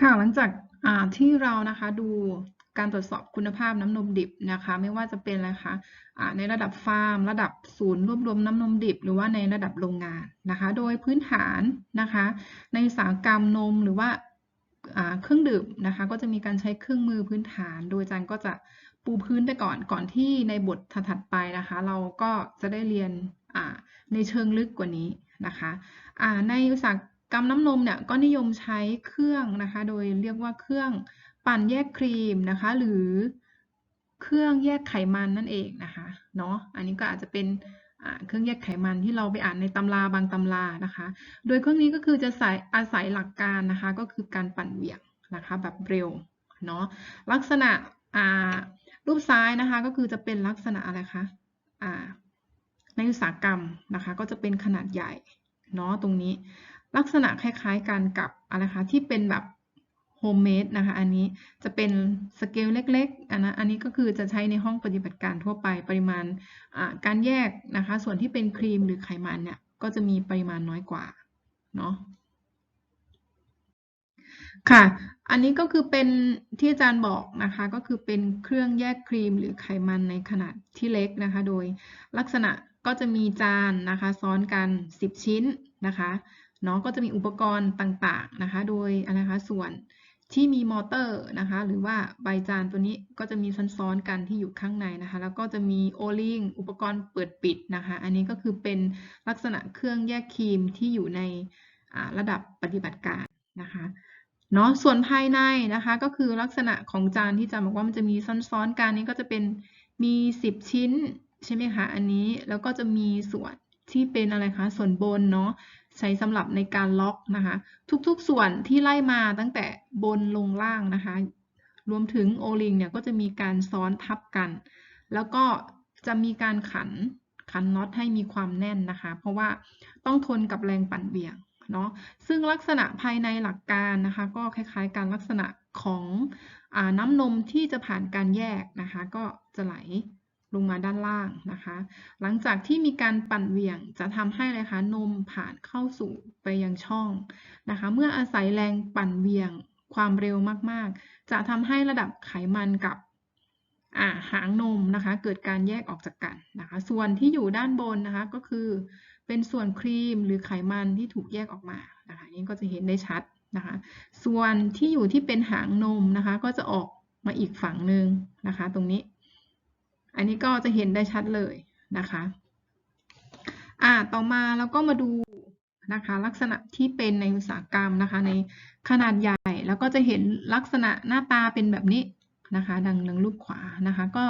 ค่ะหลังจากที่เรานะคะดูการตรวจสอบคุณภาพน้ำนมดิบนะคะ ไม่ว่าจะเป็นอะไรคะในระดับฟาร์ม ระดับศูนย์รวบรวมน้ำนมดิบ หรือว่าในระดับโรงงานนะคะ โดยพื้นฐานนะคะ ในอุตสาหกรรมนมหรือว่าเครื่องดื่มนะคะ ก็จะมีการใช้เครื่องมือพื้นฐาน โดยอาจารย์ก็จะปูพื้นไปก่อนก่อนที่ในบทถัดไปนะคะ เราก็จะได้เรียนในเชิงลึกกว่านี้นะคะในอุตสาห กรรมน้ำนมเนี่ยก็นิยมใช้เครื่องนะคะ โดยเรียกว่าเครื่องปั่นแยกครีมนะคะ หรือเครื่องแยกไขมันนั่นเองนะคะเนาะอันนี้ก็อาจจะเป็นเครื่องแยกไขมันที่เราไปอ่านในตำราบางตำรานะคะ โดยเครื่องนี้ก็คือจะใส่อาศัยหลักการนะคะ ก็คือการปั่นเหวี่ยงนะคะแบบเร็วเนาะลักษณะอ่ารูปซ้ายนะคะก็คือจะเป็นลักษณะอะไรคะอ่าในอุตสาหกรรมนะคะ ก็จะเป็นขนาดใหญ่เนาะตรงนี้ ลักษณะคล้ายๆกันกับอะไรคะที่เป็นแบบโฮมเมดนะคะ อันนี้จะเป็นสเกลเล็กๆอันนะอันนี้ก็คือจะใช้ในห้องปฏิบัติการทั่วไปปริมาณการแยกนะคะ ส่วนที่เป็นครีมหรือไขมันเนี่ยก็จะมีปริมาณน้อยกว่าเนาะค่ะ อันนี้ก็คือเป็นที่อาจารย์บอกนะคะ ก็คือเป็นเครื่องแยกครีมหรือไขมันในขนาดที่เล็กนะคะ โดยลักษณะก็จะมีจานนะคะ ซ้อนกัน 10 ชิ้นนะคะ เนาะก็จะมีอุปกรณ์ต่างๆนะคะ โดยนะคะส่วนที่มีมอเตอร์นะคะ หรือว่าใบจานตัวนี้ก็จะมีซ้อนๆกันที่อยู่ข้างในนะคะ แล้วก็จะมีโอลิงอุปกรณ์เปิดปิดนะคะ อันนี้ก็คือเป็นลักษณะเครื่องแยกครีมที่อยู่ในระดับปฏิบัติการนะคะเนาะส่วนภายในนะคะ ก็คือลักษณะของจานที่จำบอกว่ามันจะมีซ้อนๆกันนี้ก็จะเป็นมี 10 ชิ้นใช่ไหมคะอันนี้แล้วก็จะมีส่วน ที่เป็นอะไรคะส่วนบนเนาะใช้สำหรับในการล็อกนะคะ ทุกๆส่วนที่ไล่มาตั้งแต่บนลงล่างนะคะ รวมถึงโอลิงเนี่ยก็จะมีการซ้อนทับกัน แล้วก็จะมีการขันขันน็อตให้มีความแน่นนะคะ เพราะว่าต้องทนกับแรงปั่นเบี่ยงเนาะซึ่งลักษณะภายในหลักการนะคะ ก็คล้ายๆการลักษณะของอน้ำนมที่จะผ่านการแยกนะคะ ก็จะไหล ลงมาด้านล่างนะคะ หลังจากที่มีการปั่นเหวี่ยงจะทำให้เลยคะนมผ่านเข้าสู่ไปยังช่องนะคะ เมื่ออาศัยแรงปั่นเหวี่ยงความเร็วมากๆ จะทำให้ระดับไขมันกับหางนมนะคะ เกิดการแยกออกจากกันนะคะ ส่วนที่อยู่ด้านบนนะคะก็คือ เป็นส่วนครีมหรือไขมันที่ถูกแยกออกมานะคะนี้ก็จะเห็นได้ชัดนะคะ ส่วนที่อยู่ที่เป็นหางนมนะคะ ก็จะออกมาอีกฝั่งหนึ่งนะคะ ตรงนี้ อันนี้ก็จะเห็นได้ชัดเลยนะคะอ่าต่อมาเราก็มาดูนะคะลักษณะที่เป็นในอุตสาหกรรมนะคะ ในขนาดใหญ่แล้วก็จะเห็นลักษณะหน้าตาเป็นแบบนี้นะคะดังดังรูปขวานะคะ ก็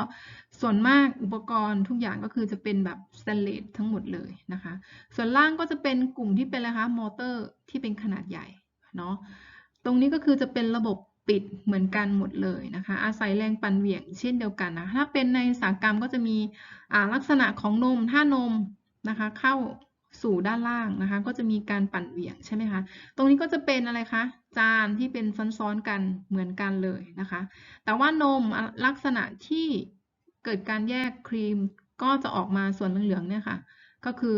ส่วนมากอุปกรณ์ทุกอย่างก็คือจะเป็นแบบสแตนเลสทั้งหมดเลยนะคะ ส่วนล่างก็จะเป็นกลุ่มที่เป็นอะไรคะมอเตอร์ที่เป็นขนาดใหญ่เนาะตรงนี้ก็คือจะเป็นระบบ ปิดเหมือนกันหมดเลยนะคะ อาศัยแรงปั่นเหวี่ยงเช่นเดียวกันนะถ้าเป็นในอุตสาหกรรมก็จะมีลักษณะของนมถ้านมนะคะเข้าสู่ด้านล่างนะคะ ก็จะมีการปั่นเหวี่ยงใช่ไหมคะ ตรงนี้ก็จะเป็นอะไรคะจานที่เป็นซ้อนๆกันเหมือนกันเลยนะคะ แต่ว่านมลักษณะที่เกิดการแยกครีมก็จะออกมาส่วนเหลืองๆเนี่ยค่ะ ก็คือ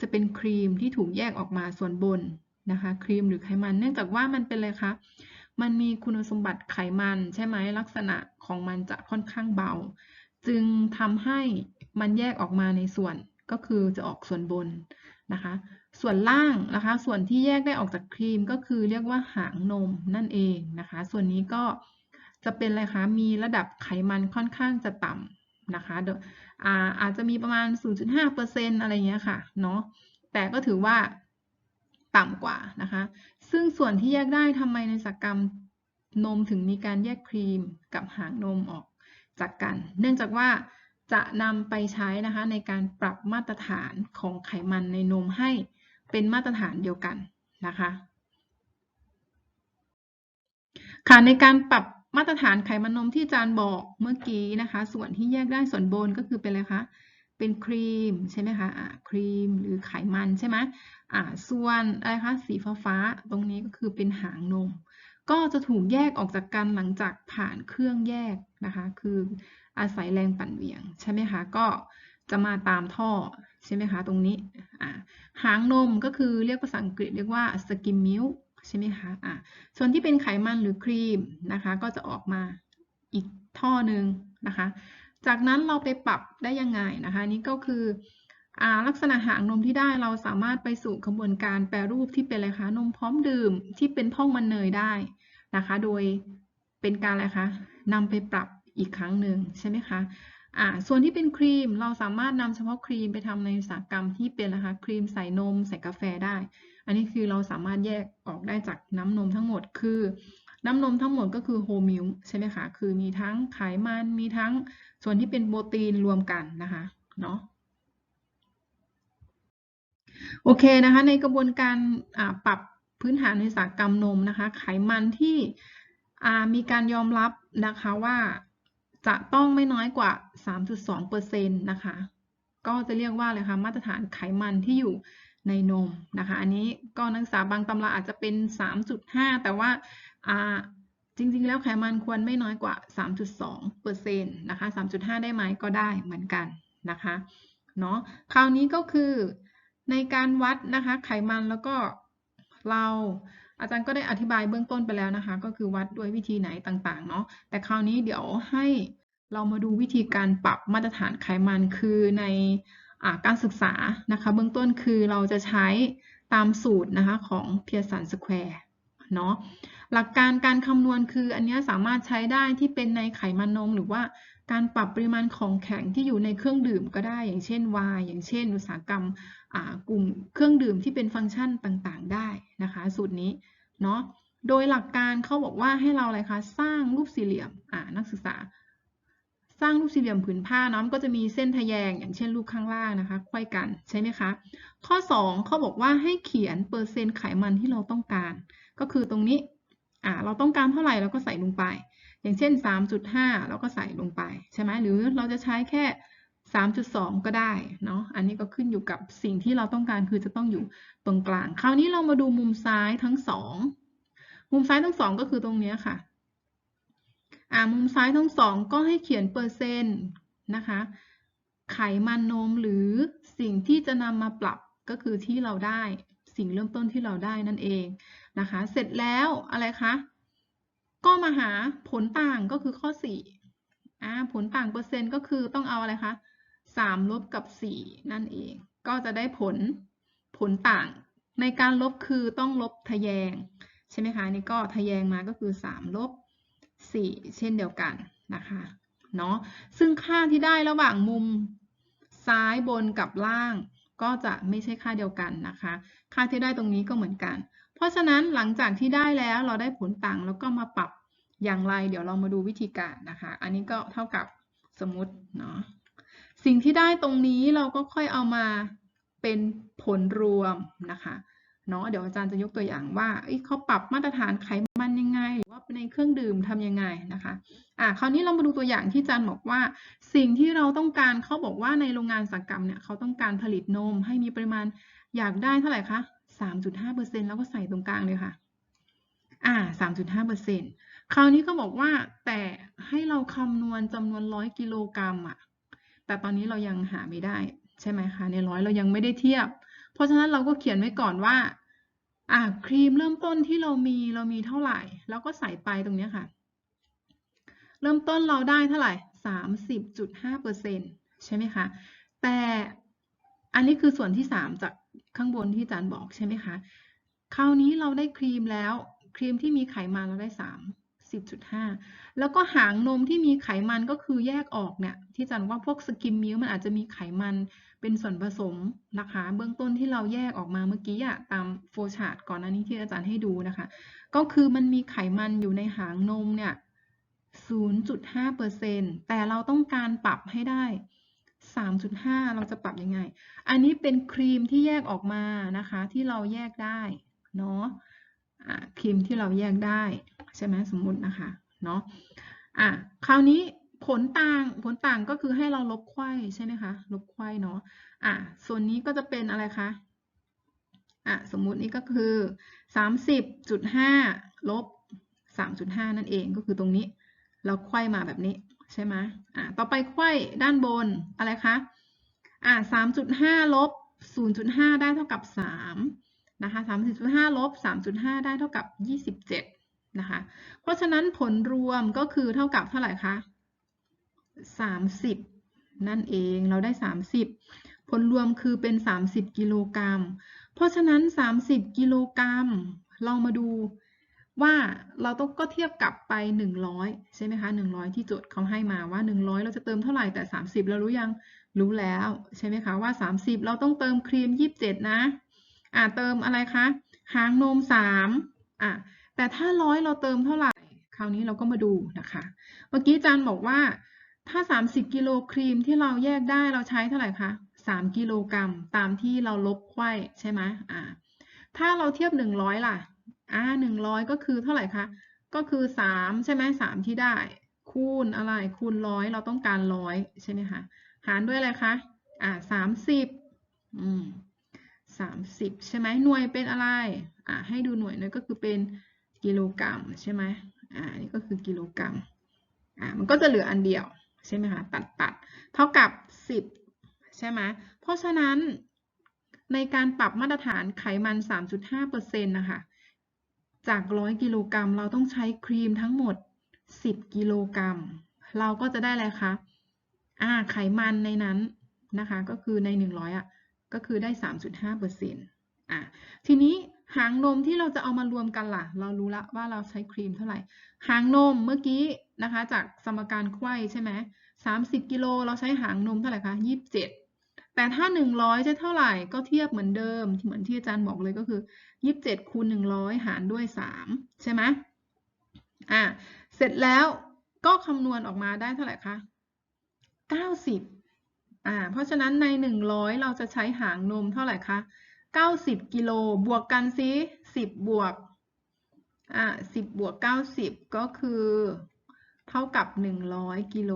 จะเป็นครีมที่ถูกแยกออกมาส่วนบนนะคะ ครีมหรือไขมันเนื่องจากว่ามันเป็นอะไรคะ มันมีคุณสมบัติไขมันใช่ไหมลักษณะของมันจะค่อนข้างเบา จึงทำให้มันแยกออกมาในส่วนก็คือจะออกส่วนบนนะคะ ส่วนล่างนะคะ ส่วนที่แยกได้ออกจากครีมก็คือเรียกว่าหางนมนั่นเองนะคะ ส่วนนี้ก็จะเป็นอะไรคะ มีระดับไขมันค่อนข้างจะต่ำนะคะอาอาจจะมีประมาณ 0.5%อะไรเงี้ยค่ะเนาะแต่ก็ถือว่า ต่ำกว่านะคะ ซึ่งส่วนที่แยกได้ทำไมในสักกรรมนมถึงมีการแยกครีมกับหางนมออกจากกัน เนื่องจากว่าจะนำไปใช้นะคะในการปรับมาตรฐานของไขมันในนมให้เป็นมาตรฐานเดียวกันนะคะค่ะในการปรับมาตรฐานไขมันนมที่อาจารย์บอกเมื่อกี้นะคะ ส่วนที่แยกได้ส่วนบนก็คือเป็นอะไรคะ เป็นครีมใช่ไหมคะอ่าครีมหรือไขมันใช่ไหมอ่าส่วนอะไรคะสีฟ้าฟ้าตรงนี้ก็คือเป็นหางนม ก็จะถูกแยกออกจากกันหลังจากผ่านเครื่องแยกนะคะ คืออาศัยแรงปั่นเหวี่ยงใช่ไหมคะ ก็จะมาตามท่อใช่ไหมคะ ตรงนี้อ่าหางนมก็คือเรียกภาษาอังกฤษเรียกว่าสกิมมิลใช่ไหมคะอะส่วนที่เป็นไขมันหรือครีมนะคะ ก็จะออกมาอีกท่อหนึ่งนะคะ จากนั้นเราไปปรับได้ยังไงนะคะนี่ก็คืออลักษณะหางนมที่ได้เราสามารถไปสู่กระบวนการแปรรูปที่เป็นอะไรคะนมพร้อมดื่มที่เป็นพ่องมันเนยได้นะคะ โดยเป็นการอะไรคะนำไปปรับอีกครั้งหนึ่งใช่ไหมคะอ่าส่วนที่เป็นครีมเราสามารถนำเฉพาะครีมไปทำในอุตสาหกรรมที่เป็นนะคะครีมใส่นมใส่กาแฟได้ อันนี้คือเราสามารถแยกออกได้จากน้ำนมทั้งหมดคือ น้ำนมทั้งหมดก็คือโฮมิลใช่ไหมคะ คือมีทั้งไขมัน มีทั้งส่วนที่เป็นโปรตีนรวมกันนะคะ เนาะโอเคนะคะ ในกระบวนการปรับพื้นฐานในอุตสาหกรรมนมนะคะ ไขมันที่มีการยอมรับนะคะว่าจะต้องไม่น้อยกว่า 3.2%นะคะ ก็จะเรียกว่าอะไรคะ มาตรฐานไขมันที่อยู่ในนมนะคะ อันนี้ก็นักศึกษาบางตำราอาจจะเป็น 3.5 แต่ว่า จริงๆ แล้วไขมันควรไม่น้อยกว่า 3.2%นะคะ 3.5 ได้ไหมก็ได้เหมือนกันนะคะเนาะคราวนี้ก็คือในการวัดนะคะไขมันแล้วก็เราอาจารย์ก็ได้อธิบายเบื้องต้นไปแล้วนะคะ ก็คือวัดด้วยวิธีไหนต่างๆเนาะแต่คราวนี้เดี๋ยวให้เรามาดูวิธีการปรับมาตรฐานไขมันคือในการศึกษานะคะ เบื้องต้นคือเราจะใช้ตามสูตรนะคะของเพียร์สันสแควร์ เนาะหลักการการคำนวณคืออันนี้สามารถใช้ได้ที่เป็นในไขมันนม หรือว่าการปรับปริมาณของแข็งที่อยู่ในเครื่องดื่มก็ได้ อย่างเช่นวน์อย่างเช่น อุตสาหกรรมกลุ่มเครื่องดื่มที่เป็นฟังก์ชันต่างๆ ได้นะคะ สูตรนี้เนาะโดยหลักการเขาบอกว่าให้เราอะไรคะสร้างรูปสี่เหลี่ยมนักศึกษา สร้างรูปสี่เหลี่ยมผืนผ้าเนาะก็จะมีเส้นทะแยง อย่างเช่นรูปข้างล่างนะคะควยกันใช่ไหมคะ ข้อ 2เขาบอกว่าให้เขียนเปอร์เซ็นต์ไขมันที่เราต้องการ ก็คือตรงนี้อ่าเราต้องการเท่าไหร่เราก็ใส่ลงไป อย่างเช่น 3.5 เราก็ใส่ลงไป ใช่ไหมหรือเราจะใช้แค่ 3.2 ก็ได้เนาะอันนี้ก็ขึ้นอยู่กับสิ่งที่เราต้องการคือจะต้องอยู่ตรงกลาง คราวนี้เรามาดูมุมซ้ายทั้งสองมุมซ้ายทั้งสองก็คือตรงนี้ค่ะอ่ามุมซ้ายทั้งสองก็ให้เขียนเปอร์เซ็นต์นะคะไขมันนมหรือสิ่งที่จะนำมาปรับ ก็คือที่เราได้สิ่งเริ่มต้นที่เราได้นั่นเองนะคะ เสร็จแล้วอะไรคะก็มาหาผลต่างก็คือข้อ4อ่าผลต่างเปอร์เซ็นต์ก็คือต้องเอาอะไรคะ3ลบกับ 4 นั่นเอง ก็จะได้ผลผลต่าง ในการลบคือต้องลบทะแยง ใช่ไหมคะนี่ก็ทะแยงมาก็คือ 3 ลบ 4 เช่นเดียวกันนะคะเนาะซึ่งค่าที่ได้ระหว่างมุมซ้ายบนกับล่าง ก็จะไม่ใช่ค่าเดียวกันนะคะ ค่าที่ได้ตรงนี้ก็เหมือนกัน เพราะฉะนั้นหลังจากที่ได้แล้วเราได้ผลต่างแล้วก็มาปรับอย่างไร เดี๋ยวเรามาดูวิธีการนะคะ อันนี้ก็เท่ากับสมมติเนาะสิ่งที่ได้ตรงนี้เราก็ค่อยเอามาเป็นผลรวมนะคะเนาะเดี๋ยวอาจารย์จะยกตัวอย่างว่าเขาปรับมาตรฐานไข มันยังไง หรือว่าในเครื่องดื่มทำยังไงนะคะอ่าคราวนี้เรามาดูตัวอย่างที่จารย์บอกว่า สิ่งที่เราต้องการเขาบอกว่าในโรงงานสักกรรมเนี่ยเขาต้องการผลิตนมให้มีปริมาณอยากได้เท่าไหร่คะ3.5%แล้วก็ใส่ตรงกลางเลยค่ะอ่า3.5%คราวนี้ก็บอกว่าแต่ให้เราคำนวณจำนวนร้อยกิโลกรัมอะ แต่ตอนนี้เรายังหาไม่ได้ ใช่ไหมคะ ในร้อยเรายังไม่ได้เทียบ เพราะฉะนั้นเราก็เขียนไว้ก่อนว่า อ่าครีมเริ่มต้นที่เรามีเรามีเท่าไหร่ แล้วก็ใส่ไปตรงนี้ค่ะ เริ่มต้นเราได้เท่าไหร่สามสิบจุดห้าเปอร์เซ็นใช่ไหมคะ แต่อันนี้คือส่วนที่สามจากข้างบนที่อาจารย์บอกใช่ไหมคะ คราวนี้เราได้ครีมแล้ว ครีมที่มีไขมันเราได้สาม10.5 แล้วก็หางนมที่มีไขมันก็คือแยกออกเนี่ย ที่จันว่าพวกสกิมมิลมันอาจจะมีไขมัน เป็นส่วนผสมนะคะ เบื้องต้นที่เราแยกออกมาเมื่อกี้อะตามโฟชาร์ตก่อนอันนี้ที่อาจารย์ให้ดูนะคะ ก็คือมันมีไขมันอยู่ในหางนมเนี่ย 0.5%แต่เราต้องการปรับให้ได้ 3.5 เราจะปรับยังไง อันนี้เป็นครีมที่แยกออกมานะคะ ที่เราแยกได้เนาะครีมที่เราแยกได้ ใช่ไหมสมมตินะคะเนาะอะคราวนี้ ผลต่างผลต่างก็คือให้เราลบไข้ใช่ไหมคะ ลบไข้เนาะอะส่วนนี้ก็จะเป็นอะไรคะอะสมมุตินี้ก็คือ30.5ลบ3.5 นั่นเองก็คือตรงนี้ เราไข้มาแบบนี้ใช่ไหมอะต่อไปไข้ด้านบนอะไรคะอะ3.5ลบ0.5 ได้เท่ากับ3นะคะ30.5ลบ3.5 ได้เท่ากับ 27นะคะ เพราะฉะนั้นผลรวมก็คือเท่ากับเท่าไหร่คะ 30 นั่นเองเราได้ 30 ผลรวมคือเป็น 30 กิโลกรัม เพราะฉะนั้น 30 กิโลกรัม เรามาดูว่าเราต้องก็เทียบกลับไป 100 ใช่ไหมคะ 100 ที่โจทย์เขาให้มาว่า 100 เราจะเติมเท่าไหร่แต่ 30 เรารู้ยังรู้แล้วใช่ไหมคะว่า 30 เราต้องเติมครีม 27 นะอ่าเติมอะไรคะหางนม 3อะแต่ถ้าร้อยเราเติมเท่าไหร่ คราวนี้เราก็มาดูนะคะ เมื่อกี้อาจารย์บอกว่า ถ้า 30 กิโลครีมที่เราแยกได้เราใช้เท่าไหร่คะ 3 กิโลกรัมตามที่เราลบไขว้ใช่ไหมอ่า ถ้าเราเทียบ 100 ล่ะ อ่า 100 ก็คือเท่าไหร่คะ ก็คือ 3 ใช่ไหม3ที่ได้ คูณอะไรคูณร้อยเราต้องการร้อยใช่ไหมคะ หารด้วยอะไรคะ อ่า 30 อืม 30 ใช่ไหมหน่วยเป็นอะไร อ่า ให้ดูหน่วยหน่วยก็คือเป็นกิโลกรัมใช่ไหมอ่า นี่ก็คือกิโลกรัม อ่า มันก็จะเหลืออันเดียว ใช่ไหมคะตัดตัดเท่ากับ 10 ใช่ไหมเพราะฉะนั้นในการปรับมาตรฐานไขมัน 3.5%นะคะจาก 100 กิโลกรัมเราต้องใช้ครีมทั้งหมด 10 กิโลกรัม เราก็จะได้อะไรคะอ่าไขมันในนั้นนะคะ ก็คือใน 100อะก็คือได้ 3.5%อะทีนี้ หางนมที่เราจะเอามารวมกันล่ะ เรารู้ละว่าเราใช้ครีมเท่าไหร่ หางนมเมื่อกี้นะคะ จากสมการไขว้ใช่ไหม30กิโลเราใช้หางนมเท่าไหร่คะ27แต่ถ้า100จะเท่าไหร่ก็เทียบเหมือนเดิม เหมือนที่อาจารย์บอกเลยก็คือ27คูณ100หารด้วย3ใช่ไหมอะเสร็จแล้วก็คำนวณออกมาได้เท่าไหร่คะ90อ่า เพราะฉะนั้นใน100เราจะใช้หางนมเท่าไหร่คะ 90 กิโล บวกกันซิ10 บวก อ่า10 บวก 90 ก็คือ เท่ากับ 100 กิโล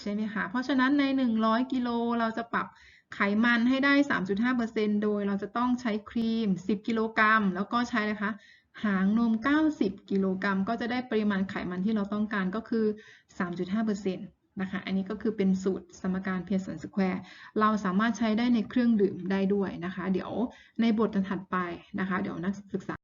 ใช่ไหมคะ เพราะฉะนั้นใน 100 กิโล เราจะปรับไขมันให้ได้ 3.5%โดยเราจะต้องใช้ครีม 10 กิโลกรัม แล้วก็ใช้นะคะ หางนม 90 กิโลกรัม ก็จะได้ปริมาณไขมันที่เราต้องการก็คือ 3.5% นะคะ อันนี้ก็คือเป็นสูตรสมการเพียสันสแควร์ เราสามารถใช้ได้ในเครื่องดื่มได้ด้วยนะคะ เดี๋ยวในบทถัดไปนะคะ เดี๋ยวนักศึกษา